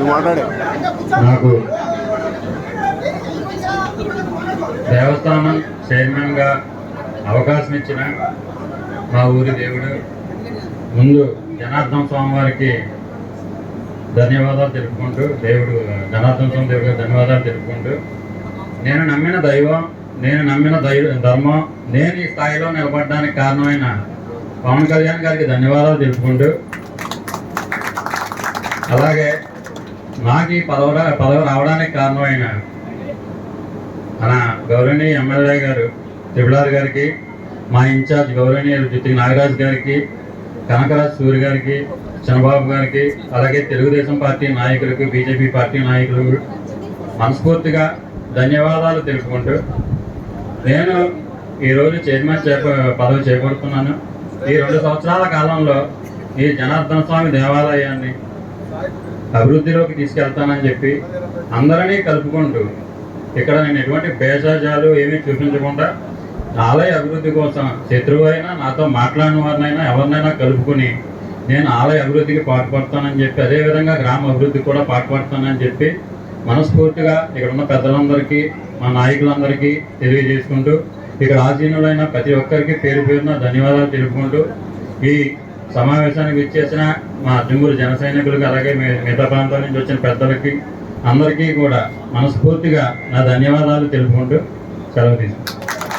నాకు దేవస్థానం చైర్మన్గా అవకాశం ఇచ్చిన మా ఊరి దేవుడు. ముందు జనార్దన స్వామి వారికి ధన్యవాదాలు తెలుపుకుంటూ దేవుడు జనార్దన స్వామి దేవుడికి ధన్యవాదాలు తెలుపుకుంటూ నేను నమ్మిన దైవం నేను నమ్మిన దైవ ధర్మం నేను ఈ స్థాయిలో నిలబడడానికి కారణమైన పవన్ కళ్యాణ్ గారికి ధన్యవాదాలు తెలుపుకుంటూ అలాగే నాకు ఈ పదవి పదవి రావడానికి కారణమైన మన గౌరవనీయ ఎమ్మెల్యే గారు త్రిపులార్ గారికి మా ఇన్ఛార్జ్ గౌరవనీయులు జ్యోతి నాగరాజ్ గారికి కనకరాజ్ సూర్య గారికి చంద్రబాబు గారికి అలాగే తెలుగుదేశం పార్టీ నాయకులకు బీజేపీ పార్టీ నాయకులకు మనస్ఫూర్తిగా ధన్యవాదాలు తెలుపుకుంటూ నేను ఈరోజు చైర్మన్ చేప పదవి చేపడుతున్నాను. ఈ రెండు సంవత్సరాల కాలంలో ఈ జనార్దన స్వామి దేవాలయాన్ని అభివృద్ధిలోకి తీసుకెళ్తానని చెప్పి అందరినీ కలుపుకుంటూ ఇక్కడ నేను ఎటువంటి భేషజాలు ఏమీ చూపించకుండా ఆలయ అభివృద్ధి కోసం శత్రువు అయినా నాతో మాట్లాడిన వారినైనా ఎవరినైనా కలుపుకుని నేను ఆలయ అభివృద్ధికి పాటుపడతానని చెప్పి అదేవిధంగా గ్రామ అభివృద్ధికి కూడా పాటుపడతానని చెప్పి మనస్ఫూర్తిగా ఇక్కడ ఉన్న పెద్దలందరికీ మా నాయకులందరికీ తెలియజేసుకుంటూ ఇక్కడ ఆధీనులైన ప్రతి ఒక్కరికి పేరు పేరున ధన్యవాదాలు తెలుపుకుంటూ ఈ సమావేశానికి విచ్చేసిన మా అర్జుమూరు జన సైనికులకు అలాగే మీ- మిగతా ప్రాంతాల నుంచి వచ్చిన పెద్దలకి అందరికీ కూడా మనస్ఫూర్తిగా నా ధన్యవాదాలు తెలుపుకుంటూ సెలవు తీసుకుంటాను